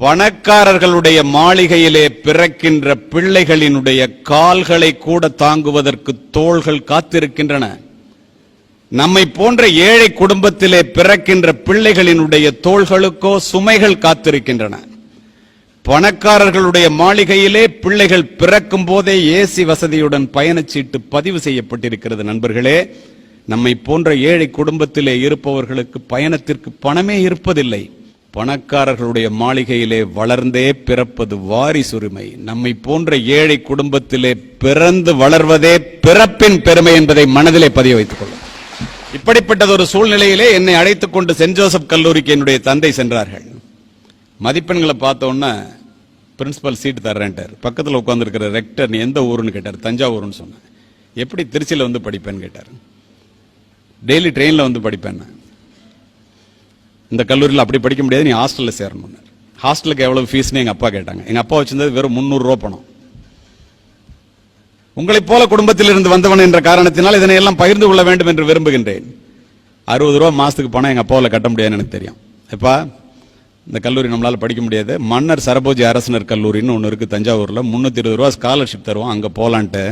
பணக்காரர்களுடைய மாளிகையிலே பிறக்கின்ற பிள்ளைகளினுடைய கால்களை கூட தாங்குவதற்கு தோள்கள் காத்திருக்கின்றன. நம்மை போன்ற ஏழை குடும்பத்திலே பிறக்கின்ற பிள்ளைகளினுடைய தோள்களுக்கோ சுமைகள் காத்திருக்கின்றன. பணக்காரர்களுடைய மாளிகையிலே பிள்ளைகள் பிறக்கும் போதே ஏசி வசதியுடன் பயணச்சீட்டு பதிவு செய்யப்பட்டிருக்கிறது நண்பர்களே. நம்மை போன்ற ஏழை குடும்பத்திலே இருப்பவர்களுக்கு பயணத்திற்கு பணமே இருப்பதில்லை. பணக்காரர்களுடைய மாளிகையிலே வளர்ந்தே பிறப்பது வாரிசுரிமை. நம்மை போன்ற ஏழை குடும்பத்திலே பிறந்து வளர்வதே பிறப்பின் பெருமை என்பதை மனதிலே பதிய வைத்துக் கொள்ளும். இப்படிப்பட்டது ஒரு சூழ்நிலையிலே என்னை அழைத்துக் கொண்டு சென்ட் ஜோசப் கல்லூரிக்கு என்னுடைய தந்தை சென்றார்கள். மதிப்பெண்களை பார்த்தோன்னா பிரின்சிபல் சீட் தர்றேன்ட்டார். பக்கத்தில் உட்காந்துருக்கிற ரெக்டர் நீ எந்த ஊருன்னு கேட்டார். தஞ்சாவூர்னு சொன்னேன் எப்படி திருச்சியில் வந்து படிப்பேன்னு கேட்டார். டெய்லி ட்ரெயினில் வந்து படிப்பேன் நான். இந்த கல்லூரியில் அப்படி படிக்க முடியாது நீ ஹாஸ்டலில் சேரணும் ஹாஸ்டலுக்கு எவ்வளோ ஃபீஸ்னு எங்கள் அப்பா கேட்டாங்க. எங்கள் அப்பா வச்சிருந்தது வெறும் முந்நூறுரூவா பணம். உங்களைப் போல குடும்பத்தில் இருந்து வந்தவன் என்ற காரணத்தினால் இதனை எல்லாம் பகிர்ந்து கொள்ள வேண்டும் என்று விரும்புகின்றேன். அறுபது ரூபா மாதத்துக்கு பணம் எங்கள் அப்பாவில் கட்ட முடியாதுன்னு எனக்கு தெரியும். எப்பா இந்த கல்லூரி நம்மளால் படிக்க முடியாது. மன்னர் சரபோஜி அரசினர் கல்லூரின்னு ஒன்று இருக்குது தஞ்சாவூரில். முந்நூற்றி இருபது ரூபா ஸ்காலர்ஷிப் தருவோம் அங்கே போகலான்ட்டு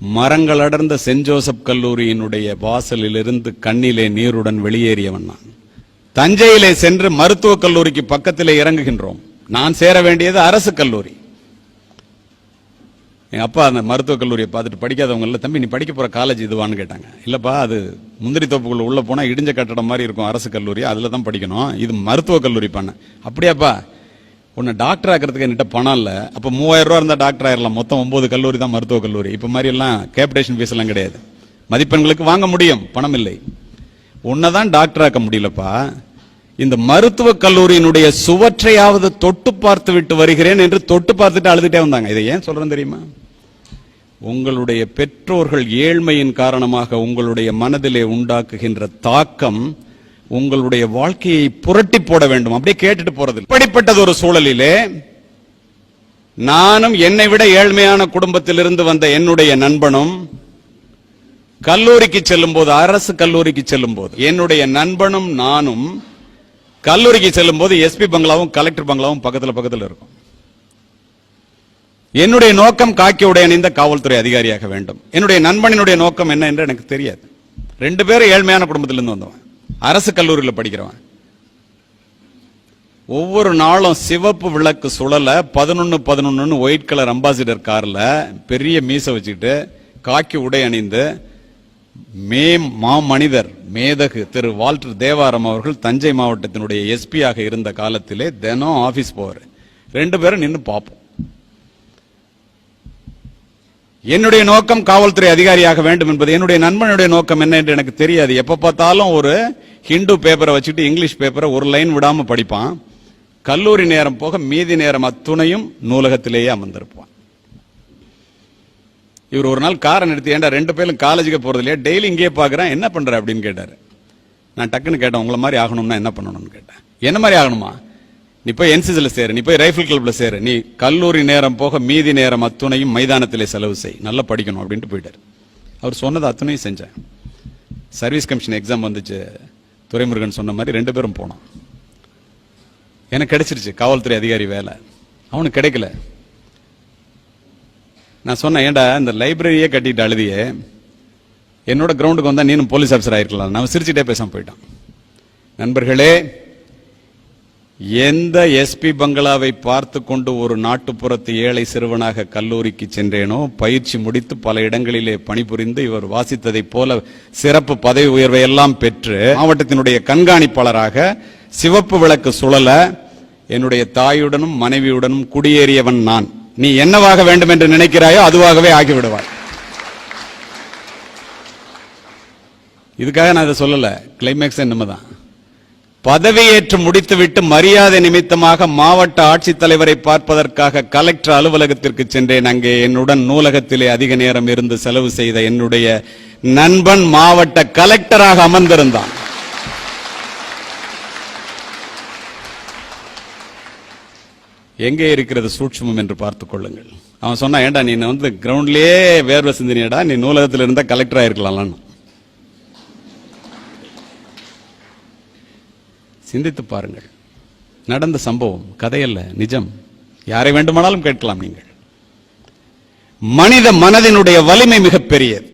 மரங்கள் அடர்ந்த சென்ட் ஜோசப் கல்லூரியினுடைய வாசலிலிருந்து கண்ணிலே நீருடன் வெளியேறியவன் நான். தஞ்சையிலே சென்று மருத்துவக் கல்லூரிக்கு பக்கத்திலே இறங்குகின்றோம். நான் சேர வேண்டியது அரசு கல்லூரி. எங்க அப்பா அந்த மருத்துவக் கல்லூரியை பார்த்துட்டு படிக்காதவங்க தம்பி நீ படிக்க போற காலேஜ் இதுவான்னு கேட்டாங்க. இல்லப்பா அது முந்திரி தோப்புக்குள்ள உள்ள போனா இடிஞ்ச கட்டடம் மாதிரி இருக்கும் அரசு கல்லூரி அதுல தான் படிக்கணும். இது மருத்துவக் கல்லூரி பண்ண. அப்படியாப்பா உன்னை டாக்டர் ஆக்கிறதுக்கு என்கிட்ட பணம் இல்லை. அப்போ மூவாயிரம் ரூபா இருந்தால் டாக்டர் ஆயிடலாம் மொத்தம் ஒம்பது கல்லூரி தான் மருத்துவக் கல்லூரி. இப்போ மாதிரி எல்லாம் கேபிடேஷன் ஃபீஸ் எல்லாம் கிடையாது. மதிப்பெண்களுக்கு வாங்க முடியும். பணம் இல்லை. உன்னதான் டாக்டர் ஆக்க முடியலப்பா. இந்த மருத்துவக் கல்லூரியினுடைய சுவற்றையாவது தொட்டு பார்த்து விட்டு வருகிறேன் என்று தொட்டு பார்த்துட்டு அழுதுட்டே வந்தாங்க. இதை ஏன் சொல்றேன் தெரியுமா? உங்களுடைய பெற்றோர்கள் ஏழ்மையின் காரணமாக உங்களுடைய மனதிலே உண்டாக்குகின்ற தாக்கம் உங்களுடைய வாழ்க்கையை புரட்டி போட வேண்டும். அப்படியே கேட்டுட்டு போறது இப்படிப்பட்டது ஒரு சூழலிலே நானும் என்னை விட ஏழ்மையான குடும்பத்திலிருந்து வந்த என்னுடைய நண்பனும் கல்லூரிக்கு செல்லும் போது அரசு கல்லூரிக்கு செல்லும் போது என்னுடைய நண்பனும் நானும் கல்லூரிக்கு செல்லும் போது எஸ்பி பங்களாவும் கலெக்டர் பங்களாவும் பக்கத்தில் பக்கத்தில் இருக்கும். என்னுடைய நோக்கம் காக்கி உடை அணிந்த காவல்துறை அதிகாரியாக வேண்டும். என்னுடைய நண்பனினுடைய நோக்கம் என்ன என்று எனக்கு தெரியாது. ரெண்டு பேரும் ஏழ்மையான குடும்பத்திலிருந்து வந்தவன் அரசு கல்லூரியில் படிக்கிறவன். ஒவ்வொரு நாளும் சிவப்பு விளக்கு சுழல பதினொன்று பதினொன்னு ஒயிட் கலர் அம்பாசிடர் காரில் பெரிய மீசை வச்சுக்கிட்டு காக்கி உடை அணிந்து மே மா மனிதர் மேதகு திரு வால்டர் தேவாரம் அவர்கள் தஞ்சை மாவட்டத்தினுடைய எஸ்பியாக இருந்த காலத்திலே தினம் ஆஃபீஸ் போவார். ரெண்டு பேரும் நின்று பார்ப்போம். என்னுடைய நோக்கம் காவல்துறை அதிகாரியாக வேண்டும் என்பது என்னுடைய நண்பனுடைய நோக்கம் என்ன என்று எனக்கு தெரியாது. எப்ப பார்த்தாலும் ஒரு ஹிந்து பேப்பரை வச்சுட்டு இங்கிலீஷ் பேப்பரை ஒரு லைன் விடாம படிப்பான். கல்லூரி நேரம் போக மீதி நேரம் அத்துணையும் நூலகத்திலேயே அமர்ந்திருப்பான். இவர் ஒரு நாள் காரை நிறுத்தி ஏன்டா ரெண்டு பேரும் காலேஜுக்கு போறது இல்லையா? டெய்லி இங்கே பாக்குறேன் என்ன பண்ற அப்படின்னு கேட்டாரு. நான் டக்குன்னு கேட்டேன் உங்களை மாதிரி ஆகணும்னா என்ன பண்ணணும்னு கேட்டேன். என்ன மாதிரி ஆகணுமா? நீ போய் என்சிசியில் சேரு நீ போய் ரைஃபிள் கிளப்ல சேரு. நீ கல்லூரி நேரம் போக மீதி நேரம் அத்துணையும் மைதானத்திலே செலவு செய். நல்லா படிக்கணும் அப்படின்ட்டு போயிட்டார். அவர் சொன்னது அத்துணையும் செஞ்சேன். சர்வீஸ் கமிஷன் எக்ஸாம் வந்துச்சு. துரைமுருகன் சொன்ன மாதிரி ரெண்டு பேரும் போனோம். எனக்கு கிடைச்சிருச்சு. காவல்துறை அதிகாரி வேலை. அவனுக்கு கிடைக்கல. நான் சொன்னேன் ஏன்டா இந்த லைப்ரரியே கட்டிட்டு அழுதியே. என்னோட கிரவுண்டுக்கு வந்தால் நீனும் போலீஸ் ஆஃபீஸர் ஆயிருக்கலாம். நான் சிரிச்சுட்டே பேசாமல் போயிட்டான். நண்பர்களே எந்த எஸ்பி பங்களாவை பார்த்து கொண்டு ஒரு நாட்டுப்புறத்து ஏழை சிறுவனாக கல்லூரிக்கு சென்றேனோ பயிற்சி முடித்து பல இடங்களிலே பணிபுரிந்து இவர் வாசித்ததைப் போல சிறப்பு பதவி உயர்வை எல்லாம் பெற்று மாவட்டத்தினுடைய கண்காணிப்பாளராக சிவப்பு விளக்கு சுழல என்னுடைய தாயுடனும் மனைவியுடனும் குடியேறியவன் நான். நீ என்னவாக வேண்டும் என்று நினைக்கிறாயோ அதுவாகவே ஆகிவிடுவாள் இதுக்காக நான் இதை சொல்லல. கிளைமேக்ஸ் என்னமதான் பதவியேற்று முடித்துவிட்டு மரியாதை நிமித்தமாக மாவட்ட ஆட்சித்தலைவரை பார்ப்பதற்காக கலெக்டர் அலுவலகத்திற்கு சென்றேன். அங்கே என்னுடன் நூலகத்திலே அதிக நேரம் இருந்து செலவு செய்த என்னுடைய நண்பன் மாவட்ட கலெக்டராக அமர்ந்திருந்தான். எங்கே இருக்கிறது சூட்சமம் என்று பார்த்துக் கொள்ளுங்கள். அவன் சொன்னா ஏண்டா நீ வந்து கிரவுண்ட்லயே வேர்வை சிந்தினியடா நீ நூலகத்தில் இருந்தா கலெக்டர் ஆயிருக்கலாம்னு சிந்தித்து பாருங்கள். நடந்த சம்பவம் கதையல்ல நிஜம். யாரை வேண்டுமானாலும் கேட்கலாம் நீங்கள். மனித மனதினுடைய வலிமை மிகப்பெரியது.